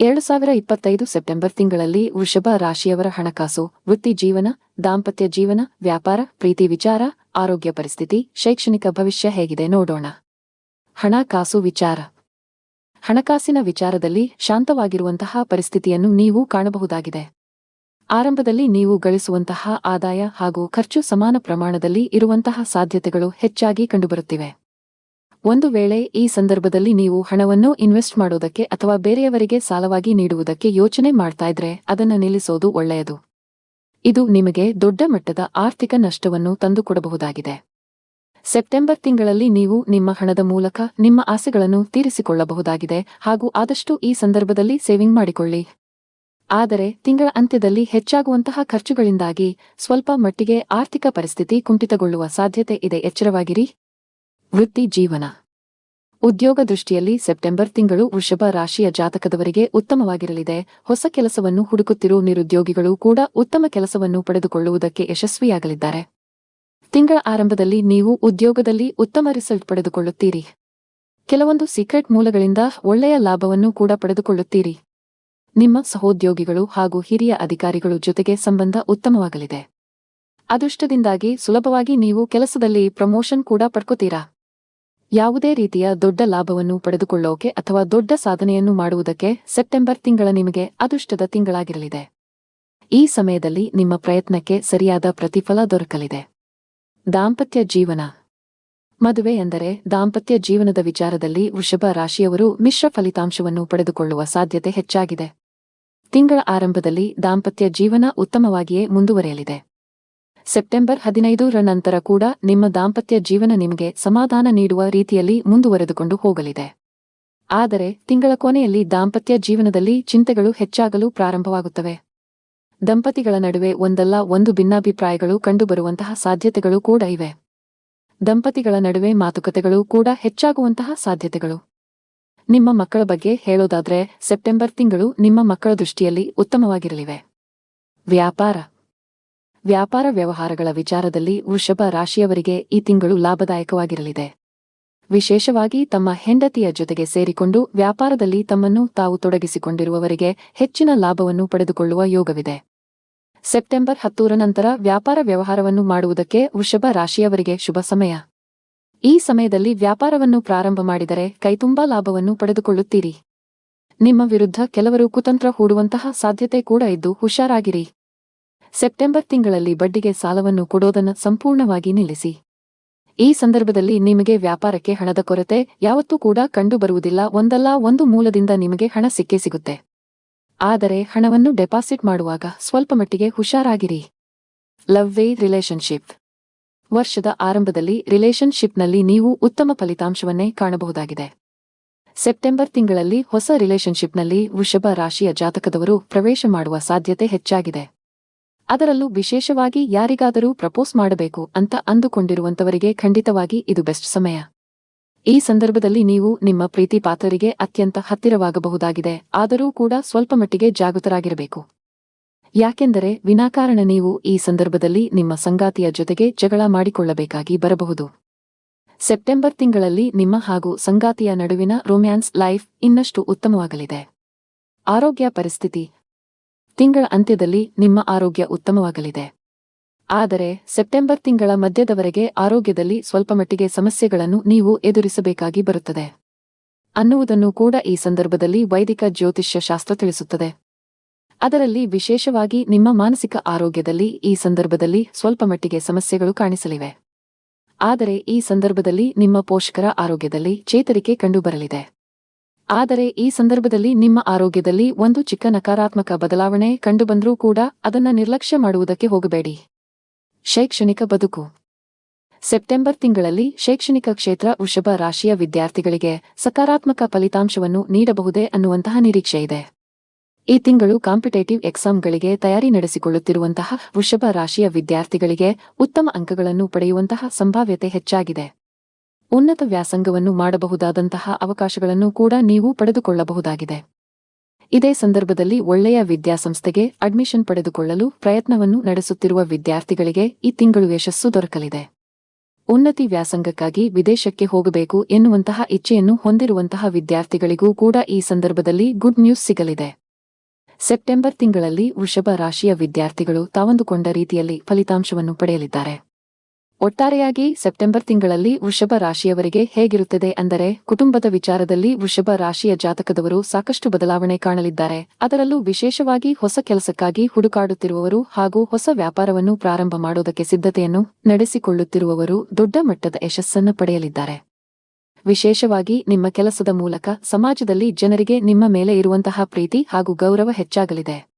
ಎರಡು ಸಾವಿರ ಇಪ್ಪತ್ತೈದು ಸೆಪ್ಟೆಂಬರ್ ತಿಂಗಳಲ್ಲಿ ವೃಷಭ ರಾಶಿಯವರ ಹಣಕಾಸು, ವೃತ್ತಿ ಜೀವನ, ದಾಂಪತ್ಯ ಜೀವನ, ವ್ಯಾಪಾರ, ಪ್ರೀತಿ ವಿಚಾರ, ಆರೋಗ್ಯ ಪರಿಸ್ಥಿತಿ, ಶೈಕ್ಷಣಿಕ ಭವಿಷ್ಯ ಹೇಗಿದೆ ನೋಡೋಣ. ಹಣಕಾಸು ವಿಚಾರ. ಹಣಕಾಸಿನ ವಿಚಾರದಲ್ಲಿ ಶಾಂತವಾಗಿರುವಂತಹ ಪರಿಸ್ಥಿತಿಯನ್ನು ನೀವು ಕಾಣಬಹುದಾಗಿದೆ. ಆರಂಭದಲ್ಲಿ ನೀವು ಗಳಿಸುವಂತಹ ಆದಾಯ ಹಾಗೂ ಖರ್ಚು ಸಮಾನ ಪ್ರಮಾಣದಲ್ಲಿ ಇರುವಂತಹ ಸಾಧ್ಯತೆಗಳು ಹೆಚ್ಚಾಗಿ ಕಂಡುಬರುತ್ತಿವೆ. ಒಂದು ವೇಳೆ ಈ ಸಂದರ್ಭದಲ್ಲಿ ನೀವು ಹಣವನ್ನು ಇನ್ವೆಸ್ಟ್ ಮಾಡೋದಕ್ಕೆ ಅಥವಾ ಬೇರೆಯವರಿಗೆ ಸಾಲವಾಗಿ ನೀಡುವುದಕ್ಕೆ ಯೋಚನೆ ಮಾಡ್ತಾ ಇದ್ರೆ ಅದನ್ನು ನಿಲ್ಲಿಸೋದು ಒಳ್ಳೆಯದು. ಇದು ನಿಮಗೆ ದೊಡ್ಡ ಮಟ್ಟದ ಆರ್ಥಿಕ ನಷ್ಟವನ್ನು ತಂದುಕೊಡಬಹುದಾಗಿದೆ. ಸೆಪ್ಟೆಂಬರ್ ತಿಂಗಳಲ್ಲಿ ನೀವು ನಿಮ್ಮ ಹಣದ ಮೂಲಕ ನಿಮ್ಮ ಆಸೆಗಳನ್ನು ತೀರಿಸಿಕೊಳ್ಳಬಹುದಾಗಿದೆ ಹಾಗೂ ಆದಷ್ಟು ಈ ಸಂದರ್ಭದಲ್ಲಿ ಸೇವಿಂಗ್ ಮಾಡಿಕೊಳ್ಳಿ. ಆದರೆ ತಿಂಗಳ ಅಂತ್ಯದಲ್ಲಿ ಹೆಚ್ಚಾಗುವಂತಹ ಖರ್ಚುಗಳಿಂದಾಗಿ ಸ್ವಲ್ಪ ಮಟ್ಟಿಗೆ ಆರ್ಥಿಕ ಪರಿಸ್ಥಿತಿ ಕುಂಠಿತಗೊಳ್ಳುವ ಸಾಧ್ಯತೆ ಇದೆ. ಎಚ್ಚರವಾಗಿರಿ. ವೃತ್ತಿ ಜೀವನ. ಉದ್ಯೋಗ ದೃಷ್ಟಿಯಲ್ಲಿ ಸೆಪ್ಟೆಂಬರ್ ತಿಂಗಳು ವೃಷಭ ರಾಶಿಯ ಜಾತಕದವರಿಗೆ ಉತ್ತಮವಾಗಿರಲಿದೆ. ಹೊಸ ಕೆಲಸವನ್ನು ಹುಡುಕುತ್ತಿರುವ ನಿರುದ್ಯೋಗಿಗಳು ಕೂಡ ಉತ್ತಮ ಕೆಲಸವನ್ನು ಪಡೆದುಕೊಳ್ಳುವುದಕ್ಕೆ ಯಶಸ್ವಿಯಾಗಲಿದ್ದಾರೆ. ತಿಂಗಳ ಆರಂಭದಲ್ಲಿ ನೀವು ಉದ್ಯೋಗದಲ್ಲಿ ಉತ್ತಮ ರಿಸಲ್ಟ್ ಪಡೆದುಕೊಳ್ಳುತ್ತೀರಿ. ಕೆಲವೊಂದು ಸೀಕ್ರೆಟ್ ಮೂಲಗಳಿಂದ ಒಳ್ಳೆಯ ಲಾಭವನ್ನು ಕೂಡ ಪಡೆದುಕೊಳ್ಳುತ್ತೀರಿ. ನಿಮ್ಮ ಸಹೋದ್ಯೋಗಿಗಳು ಹಾಗೂ ಹಿರಿಯ ಅಧಿಕಾರಿಗಳು ಜೊತೆಗೆ ಸಂಬಂಧ ಉತ್ತಮವಾಗಲಿದೆ. ಅದೃಷ್ಟದಿಂದಾಗಿ ಸುಲಭವಾಗಿ ನೀವು ಕೆಲಸದಲ್ಲಿ ಪ್ರಮೋಷನ್ ಕೂಡ ಪಡ್ಕೋತೀರಾ? ಯಾವುದೇ ರೀತಿಯ ದೊಡ್ಡ ಲಾಭವನ್ನು ಪಡೆದುಕೊಳ್ಳೋಕೆ ಅಥವಾ ದೊಡ್ಡ ಸಾಧನೆಯನ್ನು ಮಾಡುವುದಕ್ಕೆ ಸೆಪ್ಟೆಂಬರ್ ತಿಂಗಳ ನಿಮಗೆ ಅದೃಷ್ಟದ ತಿಂಗಳಾಗಿರಲಿದೆ. ಈ ಸಮಯದಲ್ಲಿ ನಿಮ್ಮ ಪ್ರಯತ್ನಕ್ಕೆ ಸರಿಯಾದ ಪ್ರತಿಫಲ ದೊರಕಲಿದೆ. ದಾಂಪತ್ಯ ಜೀವನ. ಮದುವೆ ಎಂದರೆ ದಾಂಪತ್ಯ ಜೀವನದ ವಿಚಾರದಲ್ಲಿ ವೃಷಭ ರಾಶಿಯವರು ಮಿಶ್ರ ಫಲಿತಾಂಶವನ್ನು ಪಡೆದುಕೊಳ್ಳುವ ಸಾಧ್ಯತೆ ಹೆಚ್ಚಾಗಿದೆ. ತಿಂಗಳ ಆರಂಭದಲ್ಲಿ ದಾಂಪತ್ಯ ಜೀವನ ಉತ್ತಮವಾಗಿಯೇ ಮುಂದುವರೆಯಲಿದೆ. ಸೆಪ್ಟೆಂಬರ್ ಹದಿನೈದರ ನಂತರ ಕೂಡ ನಿಮ್ಮ ದಾಂಪತ್ಯ ಜೀವನ ನಿಮಗೆ ಸಮಾಧಾನ ನೀಡುವ ರೀತಿಯಲ್ಲಿ ಮುಂದುವರೆದುಕೊಂಡು ಹೋಗಲಿದೆ. ಆದರೆ, ತಿಂಗಳ ಕೊನೆಯಲ್ಲಿ ದಾಂಪತ್ಯ ಜೀವನದಲ್ಲಿ ಚಿಂತೆಗಳು ಹೆಚ್ಚಾಗಲು ಪ್ರಾರಂಭವಾಗುತ್ತವೆ. ದಂಪತಿಗಳ ನಡುವೆ ಒಂದಲ್ಲ ಒಂದು ಭಿನ್ನಾಭಿಪ್ರಾಯಗಳು ಕಂಡುಬರುವಂತಹ ಸಾಧ್ಯತೆಗಳು ಕೂಡ ಇವೆ. ದಂಪತಿಗಳ ನಡುವೆ ಮಾತುಕತೆಗಳು ಕೂಡ ಹೆಚ್ಚಾಗುವಂತಹ ಸಾಧ್ಯತೆಗಳು. ನಿಮ್ಮ ಮಕ್ಕಳ ಬಗ್ಗೆ ಹೇಳೋದಾದ್ರೆ, ಸೆಪ್ಟೆಂಬರ್ ತಿಂಗಳು ನಿಮ್ಮ ಮಕ್ಕಳ ದೃಷ್ಟಿಯಲ್ಲಿ ಉತ್ತಮವಾಗಿರಲಿವೆ. ವ್ಯಾಪಾರ ವ್ಯಾಪಾರ ವ್ಯವಹಾರಗಳ ವಿಚಾರದಲ್ಲಿ ವೃಷಭ ರಾಶಿಯವರಿಗೆ ಈ ತಿಂಗಳು ಲಾಭದಾಯಕವಾಗಿರಲಿದೆ. ವಿಶೇಷವಾಗಿ ತಮ್ಮ ಹೆಂಡತಿಯ ಜೊತೆಗೆ ಸೇರಿಕೊಂಡು ವ್ಯಾಪಾರದಲ್ಲಿ ತಮ್ಮನ್ನು ತಾವು ತೊಡಗಿಸಿಕೊಂಡಿರುವವರಿಗೆ ಹೆಚ್ಚಿನ ಲಾಭವನ್ನು ಪಡೆದುಕೊಳ್ಳುವ ಯೋಗವಿದೆ. ಸೆಪ್ಟೆಂಬರ್ ಹತ್ತೂರ ನಂತರ ವ್ಯಾಪಾರ ವ್ಯವಹಾರವನ್ನು ಮಾಡುವುದಕ್ಕೆ ವೃಷಭ ರಾಶಿಯವರಿಗೆ ಶುಭ ಸಮಯ. ಈ ಸಮಯದಲ್ಲಿ ವ್ಯಾಪಾರವನ್ನು ಪ್ರಾರಂಭ ಮಾಡಿದರೆ ಕೈತುಂಬಾ ಲಾಭವನ್ನು ಪಡೆದುಕೊಳ್ಳುತ್ತೀರಿ. ನಿಮ್ಮ ವಿರುದ್ಧ ಕೆಲವರು ಕುತಂತ್ರ ಹೂಡುವಂತಹ ಸಾಧ್ಯತೆ ಕೂಡ ಇದ್ದು ಹುಷಾರಾಗಿರಿ. ಸೆಪ್ಟೆಂಬರ್ ತಿಂಗಳಲ್ಲಿ ಬಡ್ಡಿಗೆ ಸಾಲವನ್ನು ಕೊಡೋದನ್ನು ಸಂಪೂರ್ಣವಾಗಿ ನಿಲ್ಲಿಸಿ. ಈ ಸಂದರ್ಭದಲ್ಲಿ ನಿಮಗೆ ವ್ಯಾಪಾರಕ್ಕೆ ಹಣದ ಕೊರತೆ ಯಾವತ್ತೂ ಕೂಡ ಕಂಡುಬರುವುದಿಲ್ಲ, ಒಂದಲ್ಲ ಒಂದು ಮೂಲದಿಂದ ನಿಮಗೆ ಹಣ ಸಿಕ್ಕೇ ಸಿಗುತ್ತೆ. ಆದರೆ ಹಣವನ್ನು ಡೆಪಾಸಿಟ್ ಮಾಡುವಾಗ ಸ್ವಲ್ಪ ಮಟ್ಟಿಗೆ ಹುಷಾರಾಗಿರಿ. Love way relationship. ವರ್ಷದ ಆರಂಭದಲ್ಲಿ ರಿಲೇಶನ್ಶಿಪ್ನಲ್ಲಿ ನೀವು ಉತ್ತಮ ಫಲಿತಾಂಶವನ್ನೇ ಕಾಣಬಹುದಾಗಿದೆ. ಸೆಪ್ಟೆಂಬರ್ ತಿಂಗಳಲ್ಲಿ ಹೊಸ ರಿಲೇಶನ್ಶಿಪ್ನಲ್ಲಿ ವೃಷಭ ರಾಶಿಯ ಜಾತಕದವರು ಪ್ರವೇಶ ಮಾಡುವ ಸಾಧ್ಯತೆ ಹೆಚ್ಚಾಗಿದೆ. ಅದರಲ್ಲೂ ವಿಶೇಷವಾಗಿ ಯಾರಿಗಾದರೂ ಪ್ರಪೋಸ್ ಮಾಡಬೇಕು ಅಂತ ಅಂದುಕೊಂಡಿರುವಂತವರಿಗೆ ಖಂಡಿತವಾಗಿ ಇದು ಬೆಸ್ಟ್ ಸಮಯ. ಈ ಸಂದರ್ಭದಲ್ಲಿ ನೀವು ನಿಮ್ಮ ಪ್ರೀತಿ ಪಾತ್ರರಿಗೆ ಅತ್ಯಂತ ಹತ್ತಿರವಾಗಬಹುದಾಗಿದೆ, ಆದರೂ ಕೂಡ ಸ್ವಲ್ಪ ಮಟ್ಟಿಗೆ ಜಾಗೃತರಾಗಿರಬೇಕು. ಯಾಕೆಂದರೆ ವಿನಾಕಾರಣ ನೀವು ಈ ಸಂದರ್ಭದಲ್ಲಿ ನಿಮ್ಮ ಸಂಗಾತಿಯ ಜೊತೆಗೆ ಜಗಳ ಮಾಡಿಕೊಳ್ಳಬೇಕಾಗಿ ಬರಬಹುದು. ಸೆಪ್ಟೆಂಬರ್ ತಿಂಗಳಲ್ಲಿ ನಿಮ್ಮ ಹಾಗೂ ಸಂಗಾತಿಯ ನಡುವಿನ ರೊಮ್ಯಾನ್ಸ್ ಲೈಫ್ ಇನ್ನಷ್ಟು ಉತ್ತಮವಾಗಲಿದೆ. ಆರೋಗ್ಯ ಪರಿಸ್ಥಿತಿ ತಿಂಗಳ ಅಂತ್ಯದಲ್ಲಿ ನಿಮ್ಮ ಆರೋಗ್ಯ ಉತ್ತಮವಾಗಲಿದೆ. ಆದರೆ, ಸೆಪ್ಟೆಂಬರ್ ತಿಂಗಳ ಮಧ್ಯದವರೆಗೆ ಆರೋಗ್ಯದಲ್ಲಿ ಸ್ವಲ್ಪ ಮಟ್ಟಿಗೆ ಸಮಸ್ಯೆಗಳನ್ನು ನೀವು ಎದುರಿಸಬೇಕಾಗಿ ಬರುತ್ತದೆ. ಅನ್ನುವುದನ್ನು ಕೂಡ ಈ ಸಂದರ್ಭದಲ್ಲಿ ವೈದಿಕ ಜ್ಯೋತಿಷ್ಯ ಶಾಸ್ತ್ರ ತಿಳಿಸುತ್ತದೆ. ಅದರಲ್ಲಿ ವಿಶೇಷವಾಗಿ ನಿಮ್ಮ ಮಾನಸಿಕ ಆರೋಗ್ಯದಲ್ಲಿ ಈ ಸಂದರ್ಭದಲ್ಲಿ ಸ್ವಲ್ಪ ಮಟ್ಟಿಗೆ ಸಮಸ್ಯೆಗಳು ಕಾಣಿಸಲಿವೆ. ಆದರೆ, ಈ ಸಂದರ್ಭದಲ್ಲಿ ನಿಮ್ಮ ಪೋಷಕರ ಆರೋಗ್ಯದಲ್ಲಿ ಚೇತರಿಕೆ ಕಂಡುಬರಲಿದೆ. ಆದರೆ ಈ ಸಂದರ್ಭದಲ್ಲಿ ನಿಮ್ಮ ಆರೋಗ್ಯದಲ್ಲಿ ಒಂದು ಚಿಕ್ಕ ನಕಾರಾತ್ಮಕ ಬದಲಾವಣೆ ಕಂಡುಬಂದರೂ ಕೂಡ ಅದನ್ನ ನಿರ್ಲಕ್ಷ್ಯ ಮಾಡುವುದಕ್ಕೆ ಹೋಗಬೇಡಿ. ಶೈಕ್ಷಣಿಕ ಬದುಕು. ಸೆಪ್ಟೆಂಬರ್ ತಿಂಗಳಲ್ಲಿ ಶೈಕ್ಷಣಿಕ ಕ್ಷೇತ್ರ ವೃಷಭ ರಾಶಿಯ ವಿದ್ಯಾರ್ಥಿಗಳಿಗೆ ಸಕಾರಾತ್ಮಕ ಫಲಿತಾಂಶವನ್ನು ನೀಡಬಹುದೇ ಅನ್ನುವಂತಹ ನಿರೀಕ್ಷೆ ಇದೆ. ಈ ತಿಂಗಳು ಕಾಂಪಿಟೇಟಿವ್ ಎಕ್ಸಾಮ್ಗಳಿಗೆ ತಯಾರಿ ನಡೆಸಿಕೊಳ್ಳುತ್ತಿರುವಂತಹ ವೃಷಭ ರಾಶಿಯ ವಿದ್ಯಾರ್ಥಿಗಳಿಗೆ ಉತ್ತಮ ಅಂಕಗಳನ್ನು ಪಡೆಯುವಂತಹ ಸಂಭಾವ್ಯತೆ ಹೆಚ್ಚಾಗಿದೆ. ಉನ್ನತ ವ್ಯಾಸಂಗವನ್ನು ಮಾಡಬಹುದಾದಂತಹ ಅವಕಾಶಗಳನ್ನು ಕೂಡ ನೀವು ಪಡೆದುಕೊಳ್ಳಬಹುದಾಗಿದೆ. ಇದೇ ಸಂದರ್ಭದಲ್ಲಿ ಒಳ್ಳೆಯ ವಿದ್ಯಾಸಂಸ್ಥೆಗೆ ಅಡ್ಮಿಷನ್ ಪಡೆದುಕೊಳ್ಳಲು ಪ್ರಯತ್ನವನ್ನು ನಡೆಸುತ್ತಿರುವ ವಿದ್ಯಾರ್ಥಿಗಳಿಗೆ ಈ ತಿಂಗಳು ಯಶಸ್ಸು ದೊರಕಲಿದೆ. ಉನ್ನತಿ ವ್ಯಾಸಂಗಕ್ಕಾಗಿ ವಿದೇಶಕ್ಕೆ ಹೋಗಬೇಕು ಎನ್ನುವಂತಹ ಇಚ್ಛೆಯನ್ನು ಹೊಂದಿರುವಂತಹ ವಿದ್ಯಾರ್ಥಿಗಳಿಗೂ ಕೂಡ ಈ ಸಂದರ್ಭದಲ್ಲಿ ಗುಡ್ ನ್ಯೂಸ್ ಸಿಗಲಿದೆ. ಸೆಪ್ಟೆಂಬರ್ ತಿಂಗಳಲ್ಲಿ ವೃಷಭ ರಾಶಿಯ ವಿದ್ಯಾರ್ಥಿಗಳು ತಾವಂದುಕೊಂಡ ರೀತಿಯಲ್ಲಿ ಫಲಿತಾಂಶವನ್ನು ಪಡೆಯಲಿದ್ದಾರೆ. ಒಟ್ಟಾರೆಯಾಗಿ ಸೆಪ್ಟೆಂಬರ್ ತಿಂಗಳಲ್ಲಿ ವೃಷಭ ರಾಶಿಯವರಿಗೆ ಹೇಗಿರುತ್ತದೆ ಅಂದರೆ ಕುಟುಂಬದ ವಿಚಾರದಲ್ಲಿ ವೃಷಭ ರಾಶಿಯ ಜಾತಕದವರು ಸಾಕಷ್ಟು ಬದಲಾವಣೆ ಕಾಣಲಿದ್ದಾರೆ. ಅದರಲ್ಲೂ ವಿಶೇಷವಾಗಿ ಹೊಸ ಕೆಲಸಕ್ಕಾಗಿ ಹುಡುಕಾಡುತ್ತಿರುವವರು ಹಾಗೂ ಹೊಸ ವ್ಯಾಪಾರವನ್ನು ಪ್ರಾರಂಭ ಮಾಡೋದಕ್ಕೆ ಸಿದ್ಧತೆಯನ್ನು ನಡೆಸಿಕೊಳ್ಳುತ್ತಿರುವವರು ದೊಡ್ಡ ಮಟ್ಟದ ಯಶಸ್ಸನ್ನು ಪಡೆಯಲಿದ್ದಾರೆ. ವಿಶೇಷವಾಗಿ ನಿಮ್ಮ ಕೆಲಸದ ಮೂಲಕ ಸಮಾಜದಲ್ಲಿ ಜನರಿಗೆ ನಿಮ್ಮ ಮೇಲೆ ಇರುವಂತಹ ಪ್ರೀತಿ ಹಾಗೂ ಗೌರವ ಹೆಚ್ಚಾಗಲಿದೆ.